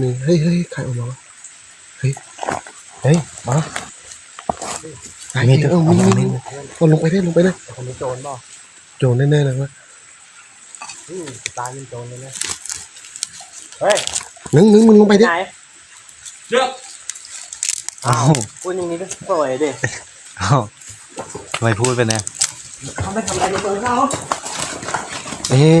นี่เฮ้ยเฮ้ยใครออกมาวะเฮ้ยเฮ้ยมาไอ้มีเอตัวอมีมีมีมีเอาลงไปได้ลงไปได้คนนี้โจรเปล่าโจรแน่ๆเลยวะอืมตายเป็นโจรเลยนะเฮ้ยนึงนึงมึงลงไปดิไหนอ้าวพูดอย่างนี้ก็สวยดิอ้าวทำไมพูดไปเนี่ยเขาไม่ทำอะไรในตัวเขาเอ๊ะ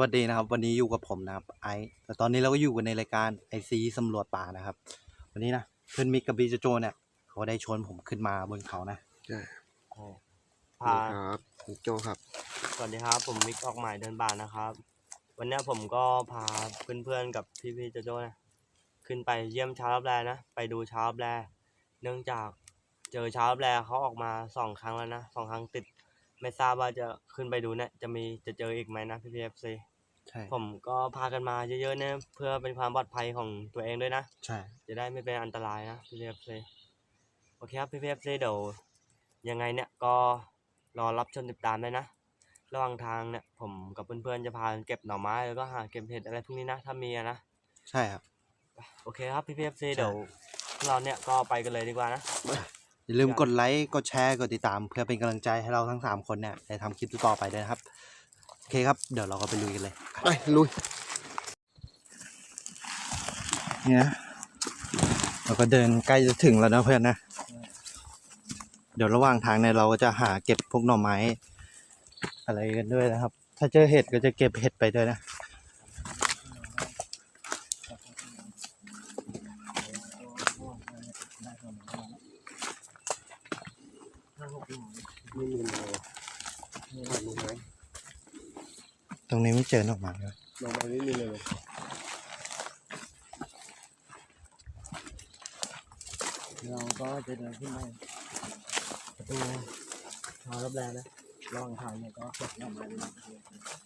วัสดีนะครับ วันนี้อยู่กับผมนะครับไอซ์แต่ตอนนี้เราก็อยู่กันในรายการไอซีสำรวจป่านะครับ วันนี้นะเพื่อนมิกกับบีจโจเนี่ยเขาได้ชวนผมขึ้นมาบนเขานะใช่พาครับคุณโจครับ สวัสดีครับ ผมมิกออกหมายเดินบ่านนะครับ วันเนี้ยผมก็พาเพื่อนๆกับพี่ๆโจโจ้นะขึ้นไปเยี่ยมชาวรับแลนะไปดูชาวรับแลเนื่องจากเจอชาวรับแลเขาออกมาสองครั้งแล้วนะสองครั้งติด ไม่ทราบว่าจะขึ้นไปดูเนี่ยจะมีจะเจออีกไหมนะพี่พีเอฟซีใช่ผมก็พากันมาเยอะๆเนี่ยเพื่อเป็นความปลอดภัยของตัวเองด้วยนะ ใช่ จะได้ไม่เป็นอันตรายนะพี่พีเอฟซีโอเคครับพี่พีเอฟซีเดี๋ยวยังไงเนี่ยก็รอรับชมติดตามได้นะ ระหว่างทางเนี่ยผมกับเพื่อนๆจะพากันเก็บหน่อไม้แล้วก็หาเก็บเห็ดอะไรพวกนี้นะถ้ามีอะนะ ใช่ครับ โอเคครับพี่พีเอฟซีใช่เดี๋ยวพวกเราเนี่ยก็ไปกันเลยดีกว่านะ อย่าลืมกดไลค์ กดแชร์ กดติดตาม เพื่อเป็นกำลังใจให้เราทั้งสามคนเนี่ยได้ทำคลิปต่อๆไปด้วยนะครับ โอเคครับ เดี๋ยวเราก็ไปลุยกันเลย ไปลุย เนี่ยเราก็เดินใกล้จะถึงแล้วนะเพื่อนนะ เดี๋ยวระหว่างทางเนี่ยเราก็จะหาเก็บพวกหน่อไม้ อะไรกันด้วยนะครับ ถ้าเจอเห็ดก็จะเก็บเห็ดไปด้วยนะ ไม่มีเลยขาดลงไหมตรงนี้ไม่เจอหน่อไม้เลยลงไปไม่มีเลยเราก็จะเดินขึ้นไปประตูชาวรับแลนะระหว่างทางเนี่ยก็เก็บหน่อไม้ด้ว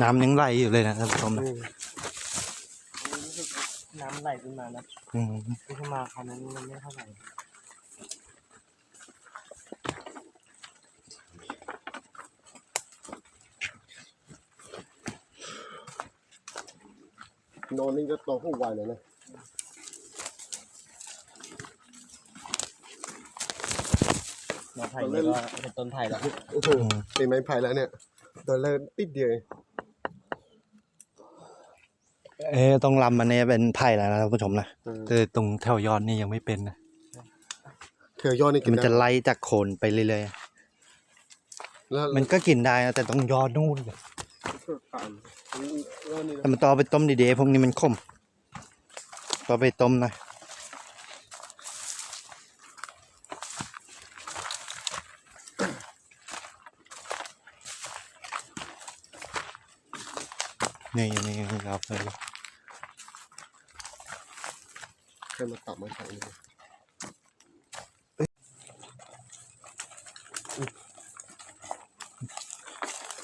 นะน้ำยังไหลอยู่เลยนะท่านผู้ชมนะน้ำไหลขึ้นมานะอืมขึ้นมาคราวนั้นมันไม่เท่าไหร่นอนนี่ก็โตผู้วายเลยนะไม้ไผ่เนี่ยก็เป็นต้นไผ่แล้วโอ้โหเป็นไม้ไผ่แล้วเนี่ย ตอนแรกติดเดียว เองเอ๊ะตรงลำมันเนี่ยเป็นไผ่แล้วนะท่านผู้ชมนะเออแต่ตรงแถวยอดนี่ยังไม่เป็นนะเธอยอดนี่กินมันจะได้ไล่จากโคนไปเรื่อยแล้วๆมันก็กินได้นะแต่ต้องยอดนู่นเลยผ่านแล้วนี่นะแต่มันต้องเอาไปต้มดีๆพวกนี้มันขมก็ไปต้มหนะนี่นี่นี่ครับเลย ครมาตับมาใช้เนี่ย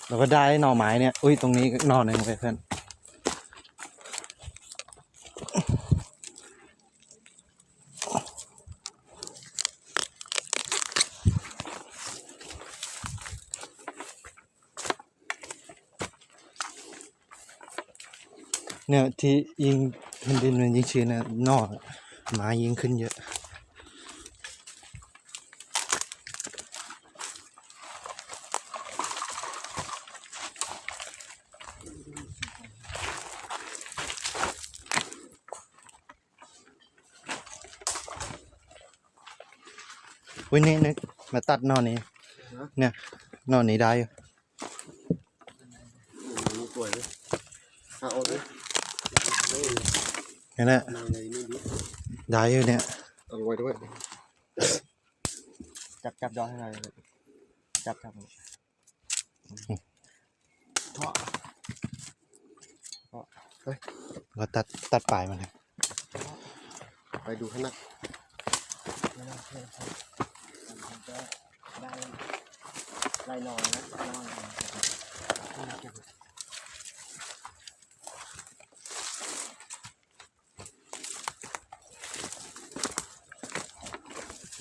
เราก็ได้หน่อไม้เนี่ย อุ้ย ตรงนี้หน่อหนึ่งไปเพื่อนเนี่ยที่ยิงแผ่นดินมันยิงชื้นนะนอก ไม้ยิงขึ้นเยอะ อุ้ยนี่นึกมาตัดนอนนี้ เนี่ย นอนนี้ได้อยู่นี่สวยเลยเอาเอาเลยนั่นแหละมาเลยนี่ดิ ได้อยู่เนี่ยเอาไว้ด้วย จับจับยอดให้หน่อยจับจับก็ตัดตัดปลายมันเลยไปดูข้างหน้าไล่นอนนะ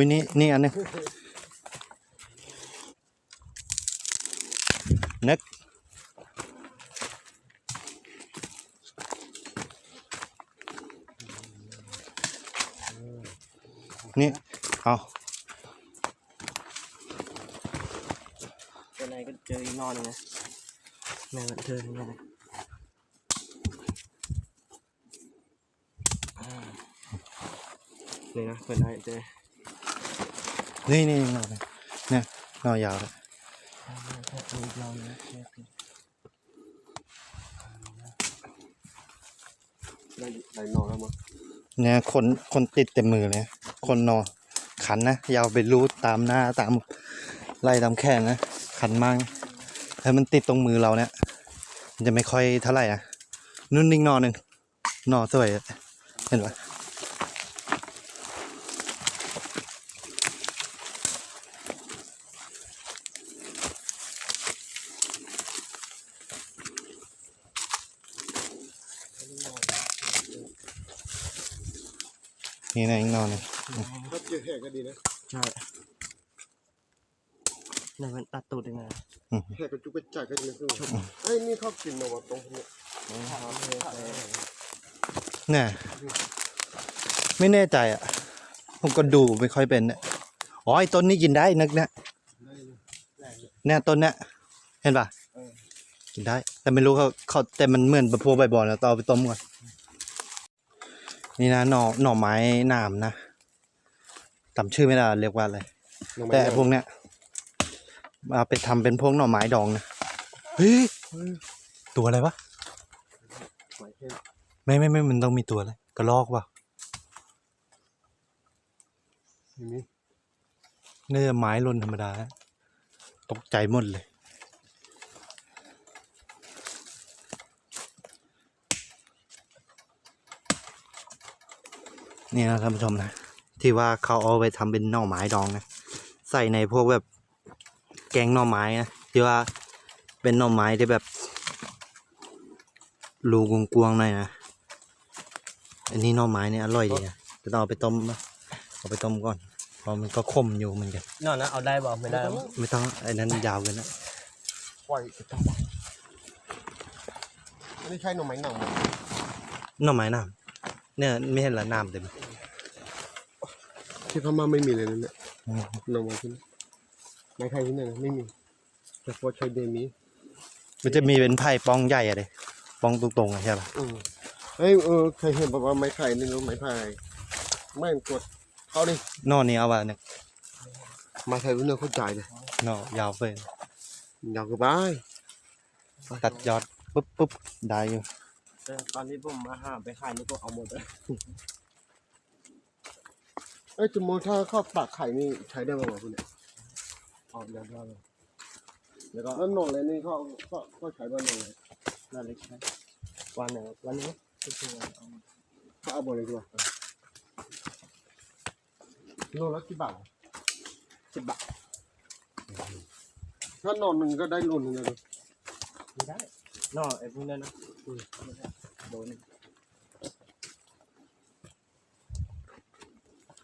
อนอุ้ยนี่นี่อันนึงนึกนี่ เอาเป็นไรก็เจออีกนอนนะแม่เจออีกนอนนี่นะเป็นไรเจอ นี่นี่นอนเลยเนี่ยนอนยาวเลยอีกนอนหนึ่งนะเนี่ยได้นอนแล้วมั้งเนี่ยคนคนติดเต็มมือเลย คนนอนขันนะ ยาวไปรูดตามหน้าตามไล่ตามแขนนะ ขันมากแล้วมันติดตรงมือเราเนี่ย มันจะไม่ค่อยเท่าไหร่อะ นุ่นนิ่งนอนหนึ่งนอนสวยเห็นปะ นี่นะอีกนอนหนึ่งถ้าเจอแหกก็ดีนะใช่นี่มันตัดตูดยังไงแหกกระจุกกระจายก็จะไม่ขึ้นไอ้ยนี่เขากินมาว่าตรงนี้เนี่ยไม่แน่ใจอะ ผมก็ดูไม่ค่อยเป็นเนี่ยอ๋อไอ้ต้นนี้กินได้นึกเนี่ยเนี่ยต้นเนี่ยเห็นปะกินได้ แต่ไม่รู้เขาเขาแต่มันเหมือนพวกใบบอลแล้วต้องเอาไปต้มก่อน นี่นะหน่อหน่อไม้หนามนะจำชื่อไม่ได้เรียกว่าอะไรแต่ไอ้พวกเนี้ยเอาไปทำเป็นพวกหน่อไม้ดองนะเฮ้ยตัวอะไรวะหมายแค่ไม่ไม่ไม่มันต้องมีตัวเลยกระลอกว่ะนี้เนื้อไม้หล่นธรรมดาฮะตกใจหมดเลย นี่นะท่านผู้ชมนะ ที่ว่าเขาเอาไปทำเป็นหน่อไม้ดองนะ ใส่ในพวกแบบแกงหน่อไม้นะที่ว่าเป็นหน่อไม้ที่แบบรูกวงๆหน่อยนะ อันนี้หน่อไม้เนี่ยอร่อยดีนะจะต้องเอาไปต้มนะเอาไปต้มก่อนเพราะมันก็ขมอยู่เหมือนกันนอนนะเอาได้บอกไม่ได้ ไม่ต้องไอ้นั้นยาวเกันนะปล่อยกระจายอันนี้ใช่หน่อไม้หนังมั้ยหน่อไม้น้ำเนี่ยไม่เห็นละน้ำเต็ม ที่พม่าไม่มีเลยนะเนี่ยอืมหน่อไม้ที่นี่ไม้ไทยที่ไหนนะไม่มี แต่พอใช้เดมีมันจะมีเป็นไผ่ปองใหญ่อะเลยปองตรงๆอะใช่ปะอืมเฮ้ยเออเคยเห็นแบบว่าไม้ไผ่นี่รู้ไม้ไผ่ไม่กดเขาดินอกนี้เอาว่าเนี่ยไม้ไผ่รู้เนื้อเข้าใจเลยนอกยาวเฟ้ยยาวกระบายตัดยอดปุ๊บปุ๊บได้อยู่แต่ตอนที่ผมมาหาไปขายนี่ก็เอาหมดเลยเอ้ยจมูกถ้าเข้าปากไข่นี่ใช้ได้บ้างวะคุณเนี่ยอบยันว่าเลยแล้วก็แล้วหนองอะไรนี่เขาเขาเขาใช้บ้านหนองอะไรนั่นเลยใช่วันไหนวันนี้คือคือวันเอาเขาเอาบริษัทโลละกี่บาทสิบบาทถ้านอนหนึ่งก็ได้โลหนึ่งเลยไม่ได้นอกไอ้พวกนั้นนะอืมไม่ได้โดน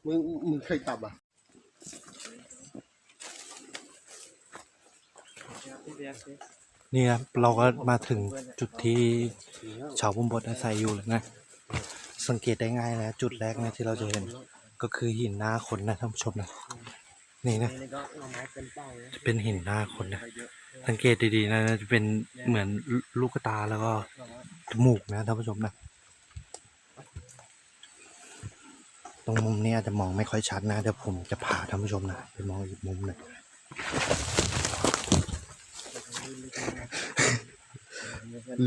มึงมึงเคยกลับอะนี่ครับเราก็มาถึงจุดที่ชาวบุมบดอาศัยอยู่แล้วนะ สังเกตได้ง่ายนะจุดแรกนะที่เราจะเห็นก็คือหินหน้าคนนะท่านผู้ชมนะนี่นะนี่ก็หน่อไม้เป็นเป้านะเป็นหินหน้าคนนะสังเกตดีๆนะจะเป็นเหมือนลูกตาแล้วก็จมูกนะท่านผู้ชมนะ ตรงมุมนี้อาจจะมองไม่ค่อยชัดนะเดี๋ยวผมจะพาท่านผู้ชมนะไปมองอีกมุมหนึ่ง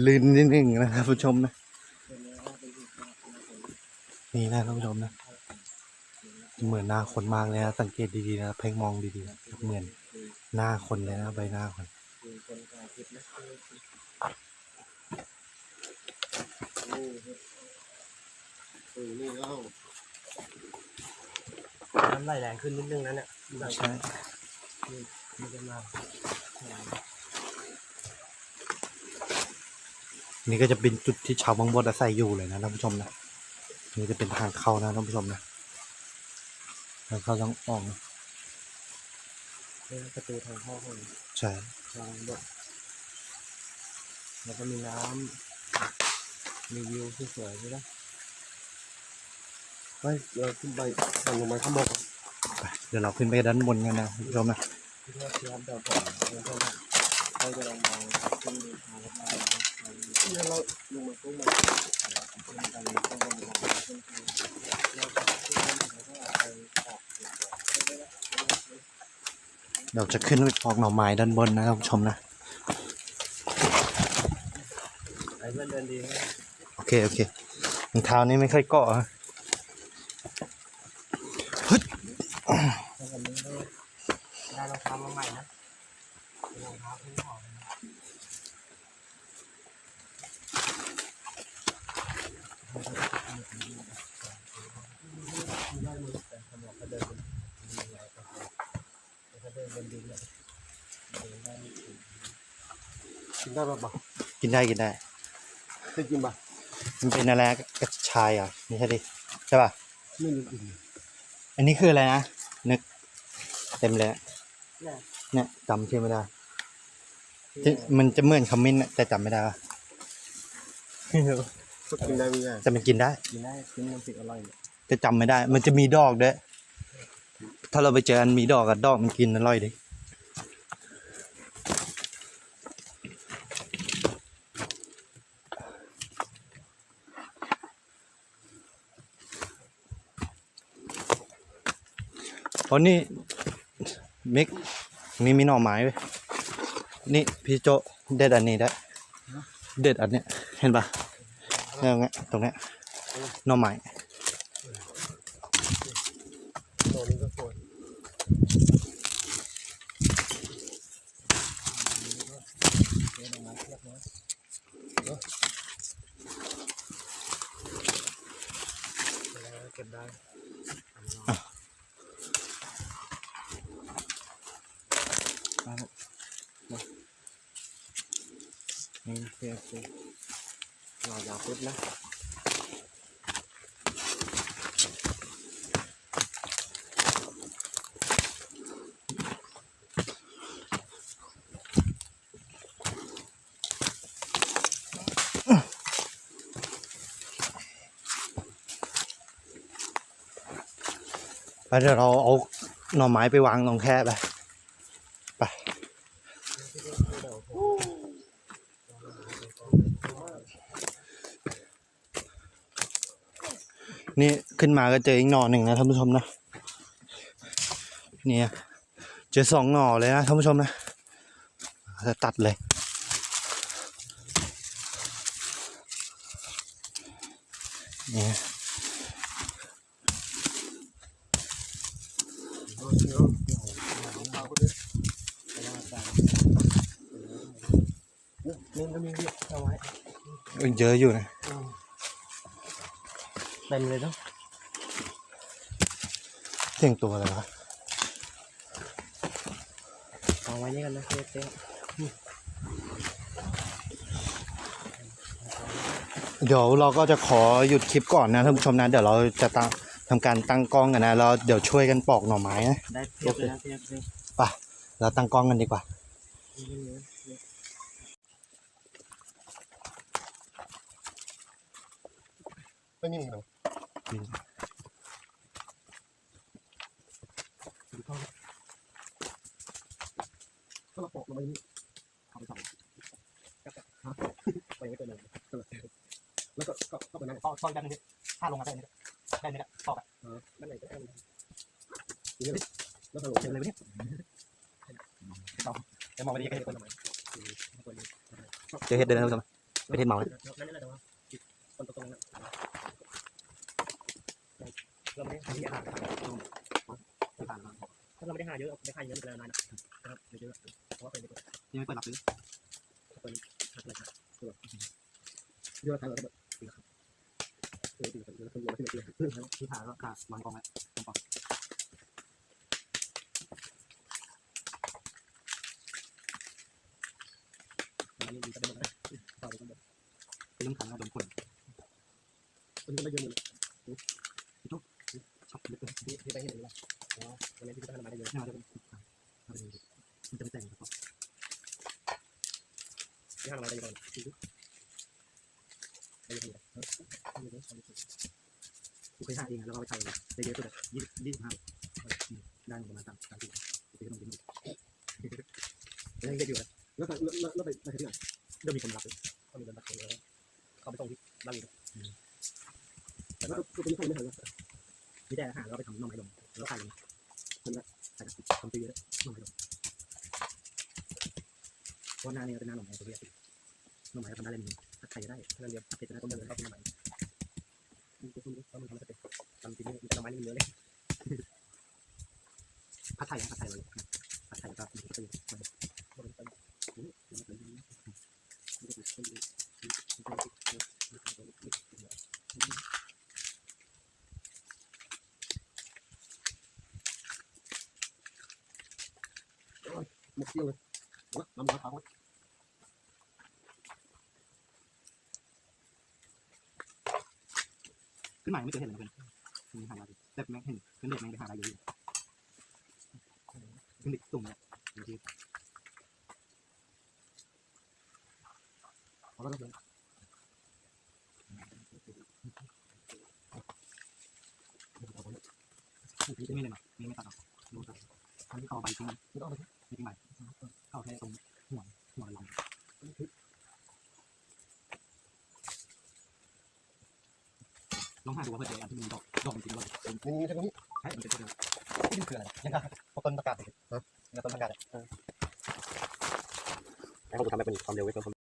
ลื่นนิดนึงนะท่านผู้ชมนะนี่นะท่านผู้ชมนะเหมือนหน้าคนมากเลยนะสังเกตดีๆนะเพ่งมองดีๆนะเหมือนหน้าคนเลยนะใบหน้าคนเออ นี่เล่าน้ำไหลแรงขึ้นนิดนึงนะเนี่ยแบบใช่มันจะมานี่ก็จะเป็นจุดที่ชาวบางบดอาศัยอยู่เลยนะท่านผู้ชมนะนี่จะเป็นทางเข้านะท่านผู้ชมนะแล้วเขาต้องออกนะเป็นประตูทางเข้าห้องใช่ทางบกแล้วก็มีน้ำมีวิวที่สวยใช่ไหม ไปเราขึ้นไปสั่งลงมาข้างบนไปเดี๋ยวเราขึ้นไปด้านบนกันนะท่านผู้ชมนะที่ว่าเทียมเดินก่อนนก่อนเขาจะลองมองขึ้นดูทางรถไฟนะเนี่ยเราลงมาข้าขึ้นกันข้างบนมองขึ้นคือเราขึ้นกันแล้วก็ไปออกเดี๋ยวจะขึ้นไปปอกหน่อไม้ด้านบนนะท่านผู้ชมนะไอ้เพื่อนเดินดีโอเคโอเครองเท้านี่ไม่ค่อยเกาะอะฮึด ถ้าวันนี้ได้ได้รองเท้ามาใหม่นะรองเท้าขึ้นของนะได้มือแต่สมองก็เดินเป็นยังไงก็เขาเดินบนดินเนี่ยเดินได้ไม่ถึง กินได้ปะบ่ะ กิ นได้กินได้ได้กินปะมันเป็นอะไรนะกระชายอะไม่ใช่ดิใช่ป่ะไม่รู้กินอันนี้คืออะไรนะนึกเต็มเลยอะเนี่ยเนี่ยจำชื่อไม่ได้ที่มันจะเหมือนขมิ้นอะแต่จำไม่ได้ว่ะก็กินได้ไม่ได้แต่มันกินได้กินได้กินน้ำพริกอร่อยเนี่ยแต่จำไม่ได้ มันจะมีดอกด้วยถ้าเราไปเจออันมีดอกกับดอกมันกินอร่อยดิ เพอนี่มิกมีมีหน่อไม้เว้ยนี่พี่โจเด็ดอันนี้ได้เด็ดอันเนี้ยเห็นปะเนี่ยตรงนี้ยตรงเนี้ยหน่อไม้ ตัวนี้ก็สวย เก็บได้ นี่เพื่อคือหน่อยาวปุ๊บนะไปเดี๋ยวเราเอาหน่อไม้ไปวางตรงแค่ไป ขึ้นมาก็เจออีกหน่อหนึ่งนะท่านผู้ชมนะเนี่ยเจอสองหน่อเลยนะท่านผู้ชมนะจะตัดเลยเนี่ยเยอะอยู่นะเต็มเลยต้อง เสียงตัวอะไรวะเอาไว้นี่กันนะเจ๊เจ๊เดี๋ยวเราก็จะขอหยุดคลิปก่อนนะท่านผู้ชมนะเดี๋ยวเราจะตั้งทำการตั้งกล้องกันนะแล้วเดี๋ยวช่วยกันปอกหน่อไม้นะได้เทียบเลยนะเทียบเลยไปเราตั้งกล้องกันดีกว่า ไม่มีหรอก็เราปอกลงไปนี่เอาไปสองฮะไปไม่เป็นไรแล้ว ก็ก็ก็เป็นนั่นซอยซอยกันนึงถ้าลงมาได้ไหมได้ไหมตอกนั่นไหนก็ได้นี่แล้วก็ลงเต็มเลยเนี่ยจะมองไปดีก็เห็นคนเจอเห็ดเดินท่านผู้ชมไม่เห็ดเมาเลย นั่นแหละแต่ว่าคนตรงนั้นเราไม่ได้หาอาหารถ้าเราไม่ได้หาเยอะไม่หาเยอะเลยนานนะครับเยอะเพราะว่าเป็น ยังไม่เปิดรับซื้อ เยอะทางเราแบบเออดีแล้วคนเยอะที่ไหนเลย ที่ผ่าก็ขาดวางกองไว้กองกอง อันนี้ดีก็ได้หมดนะต่อไปก็หมด เป็นเรื่องขังนะโดนคน คนก็ไม่เยอะเลย เล็กเลยที่ที่ไปเห็นเลยอ๋อวันนี้ที่ไปทำมาได้เยอะนี่มันจะเป็นมันจะเป็นแต่งครับที่ทำมาได้เยอะไปเยอะกูเคยหาเองแล้วก็ไปใช้ได้เยอะสุดเลยยี่ยี่สิบห้าได้ประมาณสามสามสิบไปต้องกินยังเด็กอยู่นะแล้วไปแล้วไปไปที่ไหนเริ่มมีคนรับเลยเขามีเงินบัตรแล้วเขาไปส่งที่บ้านอยู่แล้วก็ตัวนี้เขาไม่ทันแล้ว มีแต่อาหารเราไปทำน้องไม้ลงแล้วขายเลยคนละใส่กับทำตีเยอะน้องไม้ลงเพราะหน้าเนี่ยเป็นหน้าหน่อไม้ตัวเรียกน้องไม้ทำได้เลยมีถ้าใครจะได้ถ้าเรียนถ้าเสร็จจะได้ต้นเดือนก็เป็นน้องไม้ตัวนี้เขาไม่ทำแล้วทำทีนี้มันจะมานี่เยอะเลยผัดไทยผัดไทยเลยผัดไทยก็มีก็เป็นมุกเที่ยวเลย น้ำมันเขาขึ้นใหม่ไม่เคยเห็นเลยเพื่อนมีหาอะไรแต่แม่งเห็นเพื่อนเด็กแม่งไปหาอะไรอยู่เพื่อนเด็กตุ่มเนี่ยบางทีเขาก็ต้องไม่เลยนะไม่ไม่ตัดหรอกดูตัดทำที่เขาใบทิ้งไม่ต้องไป ไม่ทิ้งใบเข้าแค่ตรงหัวหัวลำลองหาดูว่าเพื่อนเจออันที่มีดอกดอกจริงๆด้วย นี่นี่ใช่ ตรงนี้ใช่มันเป็นตัวเดียวนี่คืออะไรยังไงพวกต้นประกาศเลยยังต้นประกาศเลยให้ผมทำไปเป็นความเร็วไว้ก่อน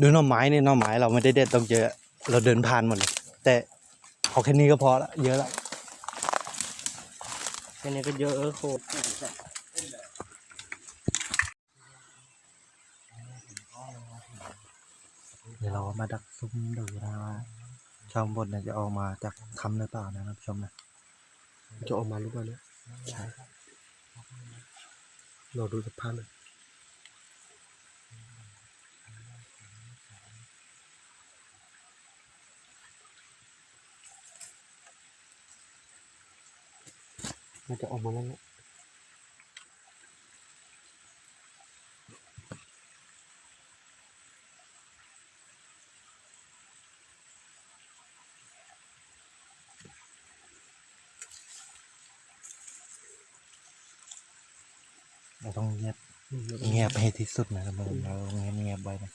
ดูหน่อไม้นี่หน่อไม้เราไม่ได้เด็ดต้องเยอะ เราเดินผ่านหมดเลยแต่เอาแค่นี้ก็พอละเยอะละแค่นี้ก็เยอะเออโคตรเดี๋ยวเรามาดักซุ่มดู ช่องบนเนี่ยจะออกมาจากทำหรือเปล่านะท่านผู้ชมนะจะออกมาหรือเปล่าเนี่ยใช่เราดูสภาพเลยมันจะออกมาแล้วเนี่ย เรา ต้องเงียบเงียบให้ที่สุดนะท่านผู้ชมเราเงียบเงียบไว้นะ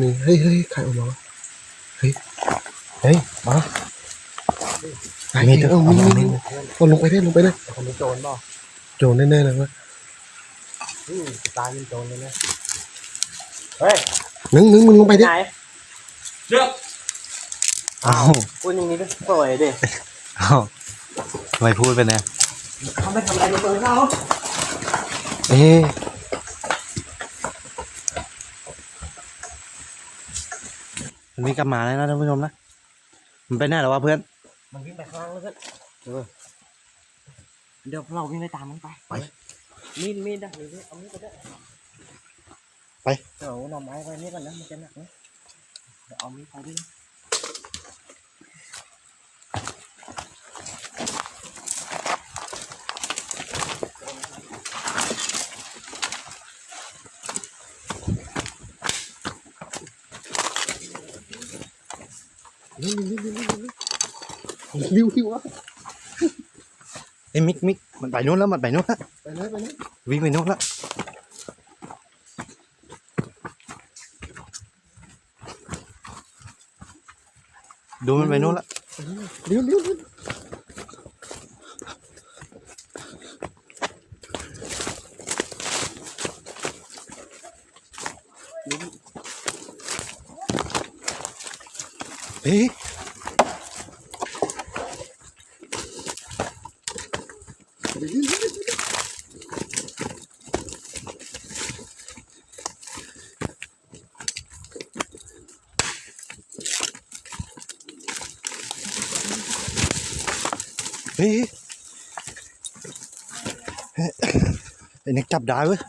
นี่เฮ้ยเฮ้ยใครออกมาวะเฮ้ยเฮ้ยมาไหนมีเอตัวอมีมีมีเอาลงไปได้ลงไปได้คนเป็นโจรเปล่าโจรแน่ๆเลยวะอืมตายเป็นโจรเลยนะเฮ้ยนึงนึงมึงลงไปดิไหนเลือกอ้าวพูดอย่างนี้ด้วยปล่อยดิอ้าวทำไมพูดไปเนี่ยเขาไม่ทำอะไรในตัวเขาเอ๊ะ มันมีกลับมาแล้วนะท่านผู้ชมนะ มันไปไหนแล้ววะเพื่อน มันวิ่งไปข้างล่างแล้วเพื่อนเดี๋ยวเราวิ่งไปตามมันไป ไป มีดมีดนะมีดเอามีดไปด้วยไป เดี๋ยวหน่อไม้ไปนี่ก่อนนะมันจะหนักนะเดี๋ยวเอามีดไปด้วยนะ นี่นี่นี่นี่นี่ริ้วริ้ววะเอ้ยมิกมิกมันไปนู้นแล้วมันไปนู้นแล้วไปเลยไปเลยวิ่งไปนู้นแล้วดูมันไปนู้นแล้วริ้วริ้วริ้ว เฮ้ยเฮ้ยเฮ้ยไอ้นึกจับได้เว้ย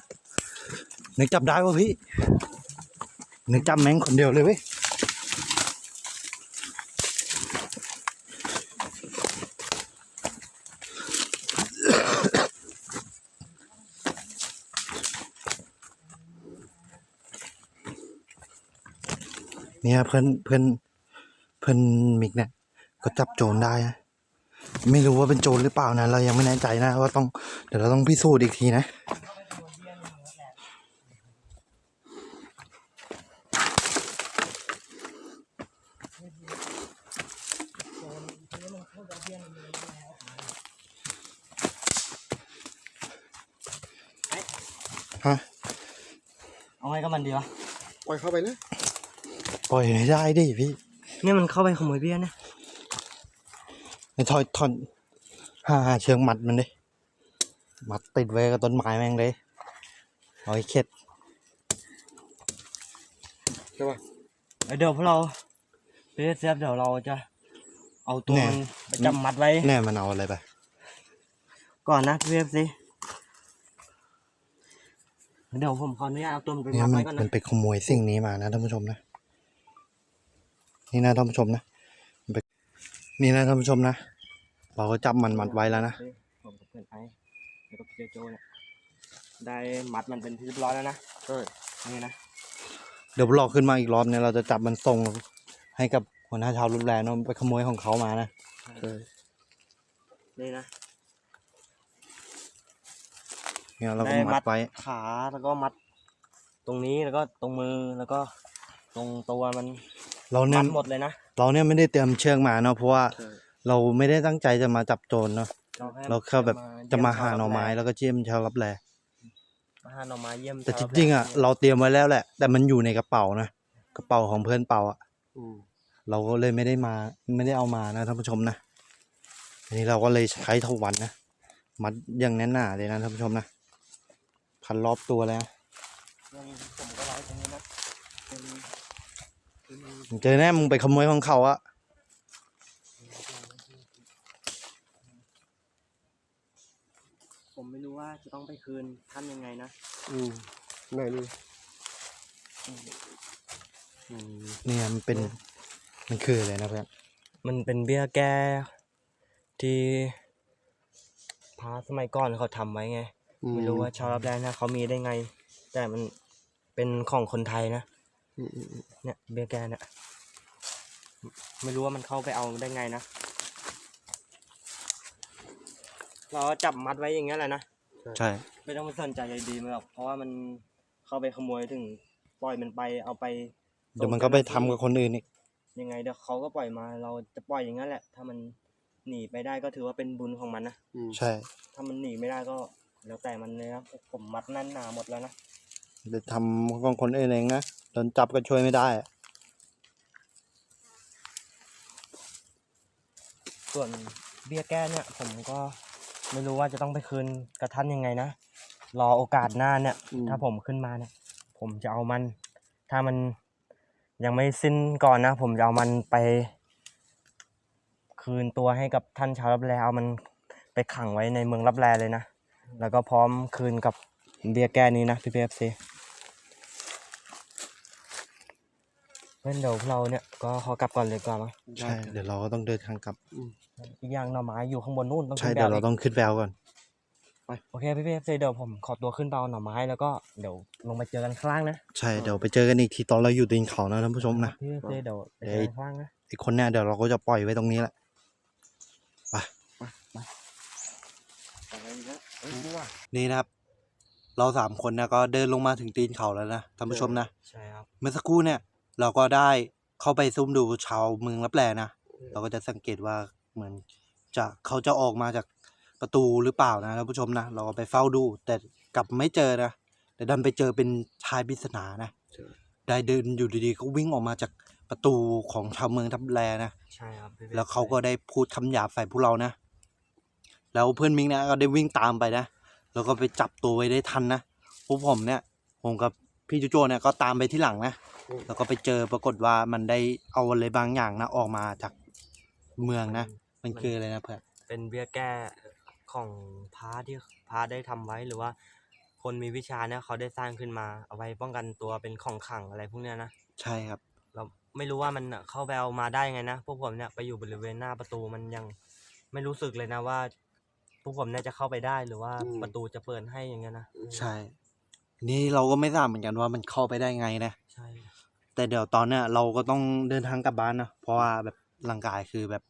นึกจับได้วะพี่นึกจับแม่งคนเดียวเลยเว้ย นี่ยเพื่อนเพื่อนเพื่อนมิกเนี่ย ก็จับโจรได้นะไม่รู้ว่าเป็นโจรหรือเปล่านะ เรายังไม่แน่ใจนะว่าต้องเดี๋ยวเราต้องพิสูจน์อีกทีนะฮะเอาไงกับมันดีวะ ปล่อยเข้าไปเลย ปล่อยไม่ได้ดิพี่เนี่ยมันเข้าไปขโมยเบี้ยนะไอ้ทอยทอนหาหาเชือกมัดมันดิมัดติดไว้กับต้นไม้แม่งเลยเอาไอ้เข็ดใช่ป่ะเดี๋ยวพวกเราเบี้ยเซฟเดี๋ยวเราจะ เอาตัวมันไปจับมัดไว้แน่มันเอาอะไรไป ก่อนนะพี่เอฟซีเดี๋ยวผมขออนุญาตเอาตัวมันไปเนี่ยมัดมันไว้ก่อนมันนะไปขโมยสิ่งนี้มานะท่านผู้ชมนะ นี่นะท่านผู้ชมนะมันไปนี่นะท่านผู้ชมนะ เราก็จับมันมัดไว้แล้วนะผมกับเพื่อนไอ้แล้วก็พี่เจโจเนี่ยได้มัดมันเป็นที่เรียบร้อยแล้วนะเออนี่นะเดี๋ยวรอขึ้นมาอีกรอบเนี่ยเราจะจับมันส่งให้กับหัวหน้าชาวรูปแลเนาะไปขโมยของเขามานะนี่นะเนี่ยเราก็ได้มัดไว้ขาแล้วก็มัด ตรงนี้แล้วก็ตรงมือแล้วก็ตรงตัวมัน เราเนี่มัยดหมดเลยนะ เราเนี่ยไม่ได้เตรียมเชือกมาเนาะเพราะว่าใช่ เราไม่ได้ตั้งใจจะมาจับโจรเนาะให้เราแค่แบบจะมาหาเยี่ยหน่อไม้ชาวแล้วก็เจียมชาวรับแลมาหาหน่อไม้เยี่ยมแต่ชาวจริงๆอะเราเตรียมไว้แล้วแหละ แต่มันอยู่ในกระเป๋านะกระเป๋าของเพื่อนเป่าอะ อืมเราก็เลยไม่ได้มาไม่ได้เอามานะท่านผู้ชมนะอันนี้เราก็เลยใช้ทวันนะมัดอย่างแน่นหนาเลยนะท่านผู้ชมนะพันรอบตัวแล้วยังผมก็ไว้ตรงนี้นะเป็นเป็น มึงเจอแน่มึงไปขโมยของเขาอะผมไม่รู้ว่าจะต้องไปคืนท่านยังไงนะอืมไหนดูอืมเนี่ยมันเป็นมันคืออะไรนะเพื่อนมันเป็นเบี้ยแก้ที่พระสมัยก่อนเขาทำไว้ไง ไม่รู้ว่าชาวรับแรงนะเขามีได้ไง แต่มันเป็นของคนไทยนะอืมอืมอืม เนี่ยเบี้ยแก้เนี่ยไม่รู้ว่ามันเข้าไปเอาได้ไงนะ เราก็จับมัดไว้อย่างเงี้ยแหละนะ ใช่ ไม่ต้องไปสนใจใยดีมันหรอกเพราะว่ามันเข้าไปขโมยถึงปล่อยมันไปเอาไปเดี๋ยวมันก็ไปทำกับคนอื่นอีก ยังไงเดี๋ยวเขาก็ปล่อยมา เราจะปล่อยอย่างนั้นแหละ ถ้ามันหนีไปได้ก็ถือว่าเป็นบุญของมันนะอืมใช่ถ้ามันหนีไม่ได้ก็แล้วแต่มันเลยนะผมมัดแน่นหนาหมดแล้วนะ ไปทำของคนอื่นเองนะ โดนจับก็ช่วยไม่ได้อะส่วนเบี้ยแก้เนี่ย ผมก็ไม่รู้ว่าจะต้องไปคืนกับท่านยังไงนะ รอโอกาสหน้าเนี่ย อืม ถ้าผมขึ้นมาเนี่ย ผมจะเอามัน ถ้ามันยังไม่สิ้นก่อนนะ ผมจะเอามันไป คืนตัวให้กับท่านชาวรับแลเอามันไปขังไว้ในเมืองรับแลเลยนะ แล้วก็พร้อมคืนกับเบียร์แก้นี้นะพี่พีเอฟซี เพื่อนเดี๋ยวเราเนี่ยก็ขอกลับก่อนเลยดีกว่อนมั้งใช่ เดี๋ยวเราก็ต้องเดินทางกลับ อีกอย่างหน่อไม้อยู่ข้างบนนู่นต้องใช่ ขึ้นไปเดี๋ยวเอาเราอีกต้องขึ้นแววก่อน โอเคพี่พีเอฟซีเดี๋ยวผมขอตัวขึ้นไปเอาหน่อไม้แล้วก็เดี๋ยวลงไปเจอกันข้างล่างนะใช่ เดี๋ยวไปเจอกันอีกทีตอนเราอยู่ตีนเขานะท่านผู้ชมนะ พี่พีเอฟซีเดี๋ยวไปเจอกันข้างล่างนะ ไอ้คนเนี้ยเดี๋ยวเราก็จะปล่อยไว้ตรงนี้แหละ อะไรนะเอ้ยนี่ว่ะนี่นะครับ เราสามคนนะก็เดินลงมาถึงตีนเขาแล้วนะท่านผู้ชมนะ ใช่ครับ เมื่อสักครู่เนี่ย เราก็ได้เข้าไปซุ่มดูชาวเมืองรับแลนะเราก็จะสังเกตว่าเหมือนจะเขาจะออกมาจากประตูหรือเปล่านะท่านผู้ชมนะเราก็ไปเฝ้าดู แต่กลับไม่เจอนะแต่ดันไปเจอเป็นชายปริศนานะได้เดินอยู่ดีๆก็วิ่งออกมาจากประตูของชาวเมืองทับแลนะ ใช่ครับพี่แล้วเขาก็ได้พูดคำหยาบใส่พวกเรานะ แล้วเพื่อนมิงนะก็ได้วิ่งตามไปนะ แล้วก็ไปจับตัวไว้ได้ทันนะพวกผมเนี่ย ผมกับพี่โจโจเนี่ยก็ตามไปที่หลังนะ แล้วก็ไปเจอปรากฏว่ามันได้เอาอะไรบางอย่างนะออกมาจากเมืองนะ มันคืออะไรนะเพื่อนเป็นเบี้ยแก้ของพระที่พระได้ทำไว้หรือว่า คนมีวิชาเนี่ยเขาได้สร้างขึ้นมาเอาไว้ป้องกันตัวเป็นของขลังอะไรพวกเนี้ยนะใช่ครับเราไม่รู้ว่ามันน่ะเข้าไปเอามาได้ยังไงนะพวกผมเนี่ยไปอยู่บริเวณหน้าประตูมันยังไม่รู้สึกเลยนะว่าพวกผมเนี่ยจะเข้าไปได้หรือว่าอืมประตูจะเปิดให้อย่างเงี้ยนะใช่ นี่เราก็ไม่ทราบเหมือนกันว่ามันเข้าไปได้ไงนะใช่ แต่เดี๋ยวตอนเนี้ยเราก็ต้องเดินทางกลับบ้านนะเพราะว่าแบบร่างกายคือแบบ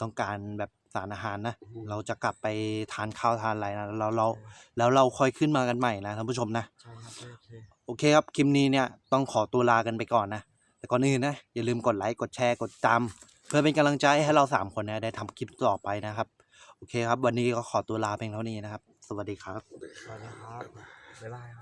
ต้องการแบบสารอาหารนะ เราจะกลับไปทานข้าวทานอะไรนะแล้วเราแล้วเราค่อยขึ้นมากันใหม่นะท่านผู้ชมนะ ใช่ครับพี่โอเค โอเคครับคลิปนี้เนี่ยต้องขอตัวลากันไปก่อนนะ แต่ก่อนอื่นนะอย่าลืมกดไลค์กดแชร์กดติดตามเพื่อเป็นกำลังใจให้เราสามคนเนะได้ทำคลิปต่อไปนะครับ โอเคครับ วันนี้ก็ขอตัวลาเพียงเท่านี้นะครับ สวัสดีครับ สวัสดีครับบ๊ายบายครับ